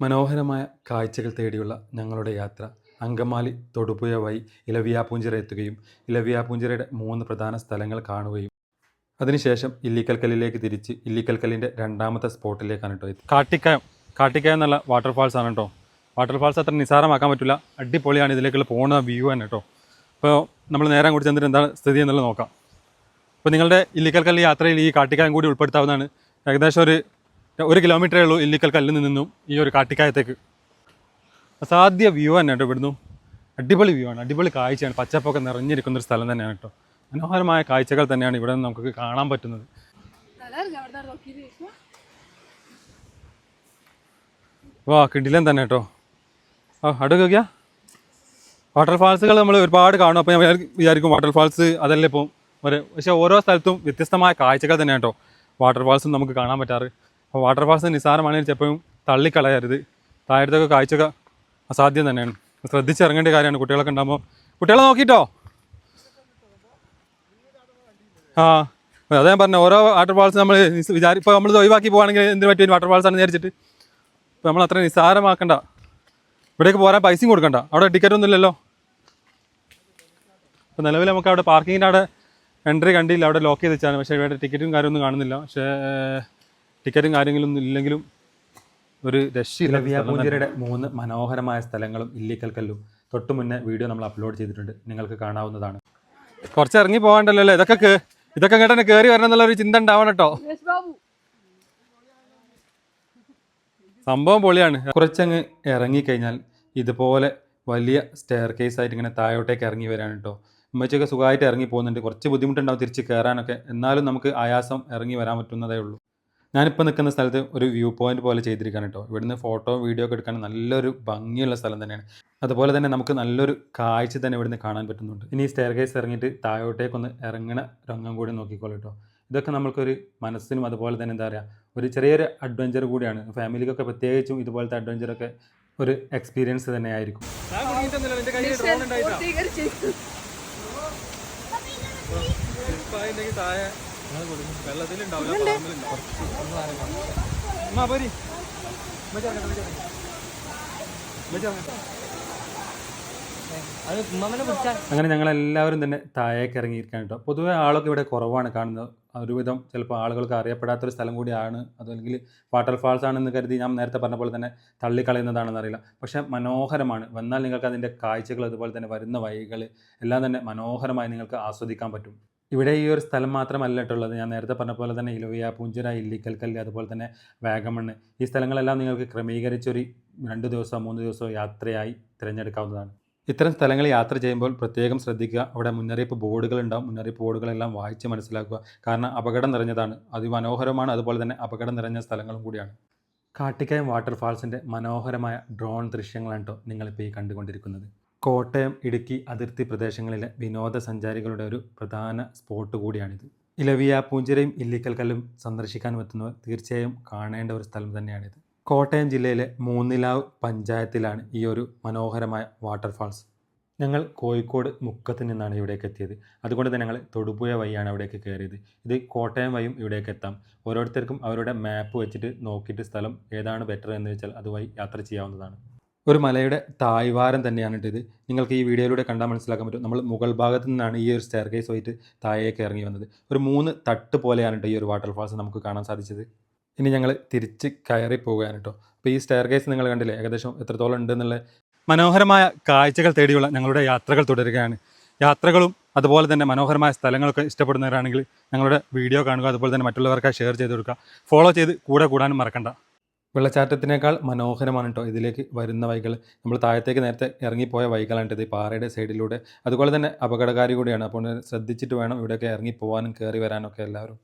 മനോഹരമായ കാഴ്ചകൾ തേടിയുള്ള ഞങ്ങളുടെ യാത്ര. അങ്കമാലി തൊടുപുഴ വഴി ഇലവിയാപൂഞ്ചിറ എത്തുകയും ഇലവിയാപൂഞ്ചിറയുടെ മൂന്ന് പ്രധാന സ്ഥലങ്ങൾ കാണുകയും അതിനുശേഷം ഇല്ലിക്കൽക്കല്ലിലേക്ക് തിരിച്ച് ഇല്ലിക്കൽക്കല്ലിന്റെ രണ്ടാമത്തെ സ്പോട്ടിലേക്കാണ് കേട്ടോ എത്തി കാട്ടിക്കയം കാട്ടിക്കയം എന്നുള്ള വാട്ടർഫാൾസ് ആണ് കേട്ടോ. വാട്ടർഫാൾസ് അത്ര നിസാരമാക്കാൻ പറ്റില്ല അടിപൊളിയാണ് ഇതിലേക്കുള്ള പോകുന്ന വ്യൂ ആണ് കേട്ടോ. അപ്പോൾ നമ്മൾ നേരം കൂടി ചെന്നിട്ട് എന്താണ് സ്ഥിതി എന്നുള്ളത് നോക്കാം. അപ്പോൾ നിങ്ങളുടെ ഇല്ലിക്കൽക്കല്ല് യാത്രയിൽ ഈ കാട്ടിക്കായം കൂടി ഉൾപ്പെടുത്താവുന്നതാണ്. ഏകദേശം ഒരു ഒരു കിലോമീറ്ററേ ഉള്ളൂ ഇല്ലിക്കൽ കല്ലിൽ നിന്നും ഈ ഒരു കാട്ടിക്കായത്തേക്ക്. അസാധ്യ വ്യൂ തന്നെ കേട്ടോ ഇവിടുന്നു. അടിപൊളി വ്യൂ ആണ്. അടിപൊളി കാഴ്ചയാണ്. പച്ചപ്പൊക്കെ നിറഞ്ഞിരിക്കുന്ന ഒരു സ്ഥലം തന്നെയാണ് കേട്ടോ. മനോഹരമായ കാഴ്ചകൾ തന്നെയാണ് ഇവിടെ നമുക്ക് കാണാൻ പറ്റുന്നത്. വാ കിടിലൻ തന്നെ കേട്ടോ. ആ അടുക്കുക വാട്ടർഫാൾസുകൾ നമ്മൾ ഒരുപാട് കാണും. അപ്പോൾ ഞാൻ വിചാരിക്കും വാട്ടർഫാൾസ് അതല്ലേ ഇപ്പം ഒരു പക്ഷേ ഓരോ സ്ഥലത്തും വ്യത്യസ്തമായ കാഴ്ചകൾ തന്നെയാണ് കേട്ടോ. വാട്ടർഫാൾസും നമുക്ക് കാണാൻ പറ്റാറ്. അപ്പോൾ വാട്ടർ ഫാൾസ് നിസ്സാരമാണെങ്കിൽ ചിലപ്പോഴും തള്ളിക്കളയരുത്. താഴത്തൊക്കെ കാഴ്ചകൾ അസാധ്യം തന്നെയാണ്. ശ്രദ്ധിച്ചിറങ്ങേണ്ട കാര്യമാണ് കുട്ടികളൊക്കെ ഉണ്ടാകുമ്പോൾ കുട്ടികളെ നോക്കിയിട്ടോ ആ അതാ ഞാൻ പറഞ്ഞു ഓരോ വാട്ടർ ഫാൾസ് നമ്മൾ വിചാരി ഇപ്പോൾ നമ്മൾ ഒഴിവാക്കി പോകുകയാണെങ്കിൽ എന്തിനു പറ്റിയ വാട്ടർഫാൾസ് ആണ് വിചാരിച്ചിട്ട്. ഇപ്പോൾ നമ്മൾ അത്ര നിസ്സാരമാക്കണ്ട. ഇവിടേക്ക് പോരാൻ പൈസയും കൊടുക്കണ്ട. അവിടെ ടിക്കറ്റ് ഒന്നും ഇല്ലല്ലോ. ഇപ്പോൾ നിലവിൽ നമുക്ക് അവിടെ പാർക്കിങ്ങിന്റെ അവിടെ എൻട്രി കണ്ടില്ല. അവിടെ ലോക്ക് ചെയ്ത് വെച്ചാണ്. പക്ഷേ ഇവിടെ ടിക്കറ്റും കാര്യമൊന്നും കാണുന്നില്ല. പക്ഷേ ടിക്കറ്റും കാര്യങ്ങളൊന്നും ഇല്ലെങ്കിലും ഒരു രക്ഷയുടെ മൂന്ന് മനോഹരമായ സ്ഥലങ്ങളും ഇല്ലിക്കൽക്കല്ലും തൊട്ട് മുന്നേ വീഡിയോ നമ്മൾ അപ്ലോഡ് ചെയ്തിട്ടുണ്ട്. നിങ്ങൾക്ക് കാണാവുന്നതാണ്. കുറച്ച് ഇറങ്ങി പോകാണ്ടല്ലോ അല്ലേ ഇതൊക്കെ ഇതൊക്കെ കേട്ടെ കയറി വരണം എന്നുള്ള ഒരു ചിന്ത ഉണ്ടാവണം കേട്ടോ. ബാബു സംഭവം പൊളിയാണ്. കുറച്ചങ്ങ് ഇറങ്ങിക്കഴിഞ്ഞാൽ ഇതുപോലെ വലിയ സ്റ്റെയർ കേസ് ആയിട്ട് ഇങ്ങനെ താഴോട്ടേക്ക് ഇറങ്ങി വരാണ് കേട്ടോ. ഉമ്മച്ചൊക്കെ സുഖമായിട്ട് ഇറങ്ങി പോകുന്നുണ്ട്. കുറച്ച് ബുദ്ധിമുട്ടുണ്ടാവും തിരിച്ച് കയറാനൊക്കെ എന്നാലും നമുക്ക് ആയാസം ഇറങ്ങി വരാൻ പറ്റുന്നതേ ഉള്ളൂ. ഞാനിപ്പോൾ നിൽക്കുന്ന സ്ഥലത്ത് ഒരു വ്യൂ പോയിന്റ് പോലെ ചെയ്തിരിക്കുകയാണ് കേട്ടോ ഇവിടുന്ന് ഫോട്ടോ വീഡിയോ ഒക്കെ എടുക്കാൻ നല്ലൊരു ഭംഗിയുള്ള സ്ഥലം തന്നെയാണ്. അതുപോലെ തന്നെ നമുക്ക് നല്ലൊരു കാഴ്ച തന്നെ ഇവിടുന്ന് കാണാൻ പറ്റുന്നുണ്ട്. ഇനി സ്റ്റെയർ കേസ് ഇറങ്ങിയിട്ട് താഴോട്ടേക്കൊന്ന് ഇറങ്ങണ രംഗം കൂടി നോക്കിക്കോളൂ കേട്ടോ ഇതൊക്കെ നമുക്കൊരു മനസ്സിനും അതുപോലെ തന്നെ എന്താ പറയുക ഒരു ചെറിയൊരു അഡ്വഞ്ചർ കൂടിയാണ്. ഫാമിലിക്കൊക്കെ പ്രത്യേകിച്ചും ഇതുപോലത്തെ അഡ്വഞ്ചറൊക്കെ ഒരു എക്സ്പീരിയൻസ് തന്നെ ആയിരിക്കും അങ്ങനെ ഞങ്ങൾ എല്ലാവരും തന്നെ താഴേക്ക് ഇറങ്ങിയിരിക്കാൻ കേട്ടോ. പൊതുവെ ആളൊക്കെ ഇവിടെ കുറവാണ് കാണുന്നത്. ഒരുവിധം ചിലപ്പോൾ ആളുകൾക്ക് അറിയപ്പെടാത്തൊരു സ്ഥലം കൂടിയാണ്. അതല്ലെങ്കിൽ വാട്ടർ ഫാൾസ് ആണെന്ന് കരുതി ഞാൻ നേരത്തെ പറഞ്ഞ പോലെ തന്നെ തള്ളിക്കളയുന്നതാണെന്ന് അറിയില്ല. പക്ഷേ മനോഹരമാണ്. വന്നാൽ നിങ്ങൾക്ക് അതിന്റെ കാഴ്ചകൾ അതുപോലെ തന്നെ വരുന്ന വഴികൾ എല്ലാം തന്നെ മനോഹരമായി നിങ്ങൾക്ക് ആസ്വദിക്കാൻ പറ്റും. ഇവിടെ ഈ ഒരു സ്ഥലം മാത്രമല്ല കേട്ടുള്ളത് ഞാൻ നേരത്തെ പറഞ്ഞ പോലെ തന്നെ ഇലുവയ പൂഞ്ചിറ ഇല്ലിക്കൽക്കല്ല് അതുപോലെ തന്നെ വാഗമണ്ണ് ഈ സ്ഥലങ്ങളെല്ലാം നിങ്ങൾക്ക് ക്രമീകരിച്ചൊരു രണ്ട് ദിവസമോ മൂന്ന് ദിവസമോ യാത്രയായി തിരഞ്ഞെടുക്കാവുന്നതാണ്. ഇത്തരം സ്ഥലങ്ങൾ യാത്ര ചെയ്യുമ്പോൾ പ്രത്യേകം ശ്രദ്ധിക്കുക. അവിടെ മുന്നറിയിപ്പ് ബോർഡുകൾ ഉണ്ടാവും. മുന്നറിയിപ്പ് ബോർഡുകളെല്ലാം വായിച്ച് മനസ്സിലാക്കുക. കാരണം അപകടം നിറഞ്ഞതാണ്. അതിമനോഹരമാണ്. അതുപോലെ തന്നെ അപകടം നിറഞ്ഞ സ്ഥലങ്ങളും കൂടിയാണ്. കാട്ടിക്കയം വാട്ടർഫാൾസിന്റെ മനോഹരമായ ഡ്രോൺ ദൃശ്യങ്ങളാണ് കേട്ടോ നിങ്ങളിപ്പോൾ ഈ കണ്ടുകൊണ്ടിരിക്കുന്നത്. കോട്ടയം ഇടുക്കി അതിർത്തി പ്രദേശങ്ങളിലെ വിനോദസഞ്ചാരികളുടെ ഒരു പ്രധാന സ്പോട്ട് കൂടിയാണിത്. ഇലവിയ പൂഞ്ചിരയും ഇല്ലിക്കൽക്കല്ലും സന്ദർശിക്കാൻ എത്തുന്നവർ തീർച്ചയായും കാണേണ്ട ഒരു സ്ഥലം തന്നെയാണിത്. കോട്ടയം ജില്ലയിലെ മൂന്നിലാവ് പഞ്ചായത്തിലാണ് ഈ ഒരു മനോഹരമായ വാട്ടർഫാൾസ് ഞങ്ങൾ കോഴിക്കോട് മുക്കത്ത് നിന്നാണ് ഇവിടേക്ക് എത്തിയത്. അതുകൊണ്ട് തന്നെ ഞങ്ങൾ തൊടുപുഴ വഴിയാണ് അവിടേക്ക് കയറിയത്. ഇത് കോട്ടയം വഴിയും ഇവിടേക്ക് എത്താം. ഓരോരുത്തർക്കും അവരുടെ മാപ്പ് വെച്ചിട്ട് നോക്കിയിട്ട് സ്ഥലം ഏതാണ് ബെറ്റർ എന്ന് വെച്ചാൽ അതുവഴി യാത്ര ചെയ്യാവുന്നതാണ്. ഒരു മലയുടെ തായ്വാരം തന്നെയാണ് ഇത്. നിങ്ങൾക്ക് ഈ വീഡിയോയിലൂടെ കണ്ടാൽ മനസ്സിലാക്കാൻ പറ്റും. നമ്മൾ മുഗൾ ഭാഗത്തു നിന്നാണ് ഈ ഒരു സ്റ്റെയർ കേസ് താഴേക്ക് ഇറങ്ങി വന്നത്. ഒരു മൂന്ന് തട്ട് പോലെയാണ് ഈ ഒരു വാട്ടർഫാൾസ് നമുക്ക് കാണാൻ സാധിച്ചത്. ഇനി ഞങ്ങൾ തിരിച്ച് കയറി പോവുകയാണ് കേട്ടോ അപ്പോൾ ഈ സ്റ്റെയർ കേസ് നിങ്ങൾ കണ്ടില്ലേ? ഏകദേശം എത്രത്തോളം ഉണ്ട് എന്നുള്ള മനോഹരമായ കാഴ്ചകൾ തേടിയുള്ള ഞങ്ങളുടെ യാത്രകൾ തുടരുകയാണ്. യാത്രകളും അതുപോലെ തന്നെ മനോഹരമായ സ്ഥലങ്ങളൊക്കെ ഇഷ്ടപ്പെടുന്നവരാണെങ്കിൽ ഞങ്ങളുടെ വീഡിയോ കാണുക അതുപോലെ തന്നെ മറ്റുള്ളവർക്കായി ഷെയർ ചെയ്ത് കൊടുക്കുക. ഫോളോ ചെയ്ത് കൂടെ കൂടാനും മറക്കണ്ട. വെള്ളച്ചാട്ടത്തിനേക്കാൾ മനോഹരമാണ് കേട്ടോ ഇതിലേക്ക് വരുന്ന വൈകൾ. നമ്മൾ താഴത്തേക്ക് നേരത്തെ ഇറങ്ങിപ്പോയ ഈ പാറയുടെ സൈഡിലൂടെ. അതുപോലെ തന്നെ അപകടകാരി കൂടിയാണ്. അപ്പോൾ ശ്രദ്ധിച്ചിട്ട് വേണം ഇവിടെയൊക്കെ ഇറങ്ങി പോകാനും കയറി വരാനൊക്കെ എല്ലാവരും.